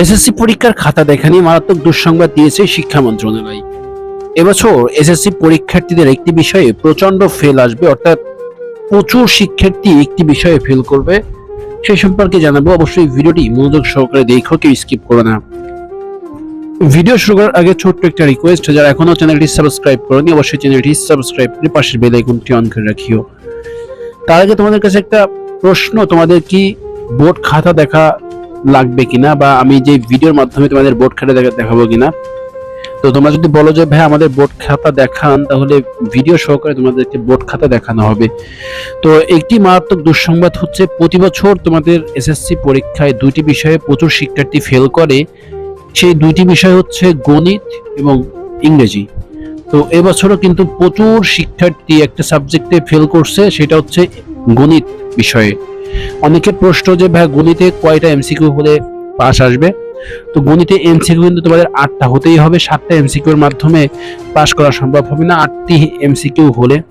SSC পরীক্ষার খাতা দেখা নিয়ে মারাত্মক দুঃসংবাদ দিয়েছে শিক্ষা মন্ত্রণালয়। এবছর এসএসসি পরীক্ষার্থীদের একটি বিষয়ে প্রচণ্ড ফেল আসবে, অর্থাৎ প্রচুর শিক্ষার্থী একটি বিষয়ে ফেল করবে। সেই সম্পর্কে জানাব, অবশ্যই ভিডিওটি মনোযোগ সহকারে দেখো, কেউ স্কিপ করো না। ভিডিও শুরু করার আগে ছোট্ট একটা রিকোয়েস্ট যারা এখনও চ্যানেলটি সাবস্ক্রাইব করোনি, অবশ্যই চ্যানেলটি সাবস্ক্রাইব করে পাশের বেল আইকনটি অন করে রাখিও। তার আগে তোমাদের কাছে একটা প্রশ্ন, তোমাদের কি বোর্ড খাতা দেখা লাগবে কিনা বা আমি যে ভিডিওর মাধ্যমে তোমাদের বোর্ড খাতা দেখা দেখাবো কিনা। তো তোমরা যদি বলো যে, ভাই, আমাদের বোর্ড খাতা দেখান, তাহলে ভিডিও সহকারে তোমাদেরকে বোর্ড খাতা দেখানো হবে। তো একটি মারাত্মক দুঃসংবাদ হচ্ছে, প্রতি বছর তোমাদের এসএসসি পরীক্ষায় দুইটি বিষয়ে প্রচুর শিক্ষার্থী ফেল করে। সেই দুইটি বিষয় হচ্ছে গণিত এবং ইংরেজি। তো এবছরও কিন্তু প্রচুর শিক্ষার্থী একটা সাবজেক্টে ফেল করছে, সেটা হচ্ছে গণিত বিষয়ে। অনেকের প্রশ্ন যে, ভাই, গণিতে কয়টা এমসিকিউ হলে পাস আসবে? তো গণিতে এমসিকিউ কিন্তু তোমাদের আটটা হতেই হবে। সাতটা এমসিকিউর মাধ্যমে পাস করা সম্ভব হবে না। আটটি এমসিকিউ হলে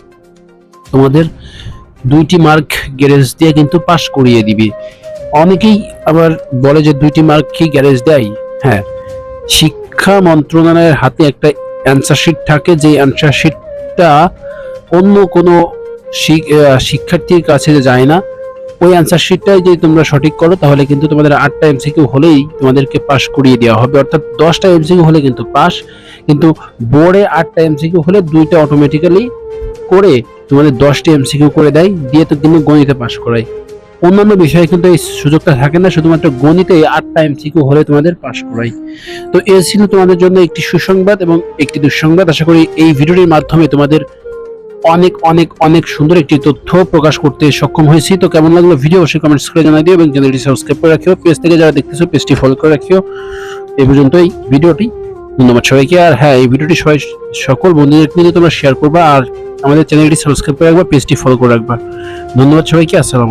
তোমাদের দুইটি মার্ক গ্যারেজ দিয়ে কিন্তু পাস করিয়ে দিবে। অনেকেই আবার বলে যে, দুইটি মার্ক কি গ্যারেজ দেয়? হ্যাঁ শিক্ষা মন্ত্রণালয়ের হাতে একটা অ্যান্সার শিট থাকে। যে অ্যান্সার শিটটা অন্য কোনো শিক্ষার্থীর কাছে যায় না, ওই অ্যান্সার শিটটাই যদি তোমরা সঠিক করো, তাহলে কিন্তু তোমাদের আটটা এমসিকিউ হলেই তোমাদেরকে পাস করিয়ে দেওয়া হবে। অর্থাৎ দশটা এমসিকিউ হলে কিন্তু পাস কিন্তু বোর্ডে আটটা এমসিকিউ হলে দুইটা অটোমেটিক্যালি করে তোমাদের দশটি এমসিকিউ করে দেয়, দিয়ে তো কিন্তু গণিতে পাস করায়। অন্যান্য বিষয়ে কিন্তু এই সুযোগটা থাকে না, শুধুমাত্র গণিতে আটটা এমসিকিউ হলে তোমাদের পাস করাই তো এ ছিল তোমাদের জন্য একটি সুসংবাদ এবং একটি দুঃসংবাদ। আশা করি এই ভিডিওটির মাধ্যমে তোমাদের অনেক অনেক অনেক সুন্দর একটি তথ্য প্রকাশ করতে সক্ষম হয়েছি। তো কেমন লাগল ভিডিও অবশ্যই কমেন্টস করে জানাই দিও এবং চ্যানেলটি সাবস্ক্রাইব করে রাখিও। পেজ থেকে যারা দেখতেছো পেজটি ফলো করে রাখিও। এই পর্যন্তই ভিডিওটি ধন্যবাদ সবাইকে। আর হ্যাঁ এই ভিডিওটি সবাই, সকল বন্ধুদের নিয়ে তোমরা শেয়ার করবা। আর আমাদের চ্যানেলটি সাবস্ক্রাইব করে রাখবা পেজটি ফলো করে রাখবা। ধন্যবাদ সবাইকে। আসসালাম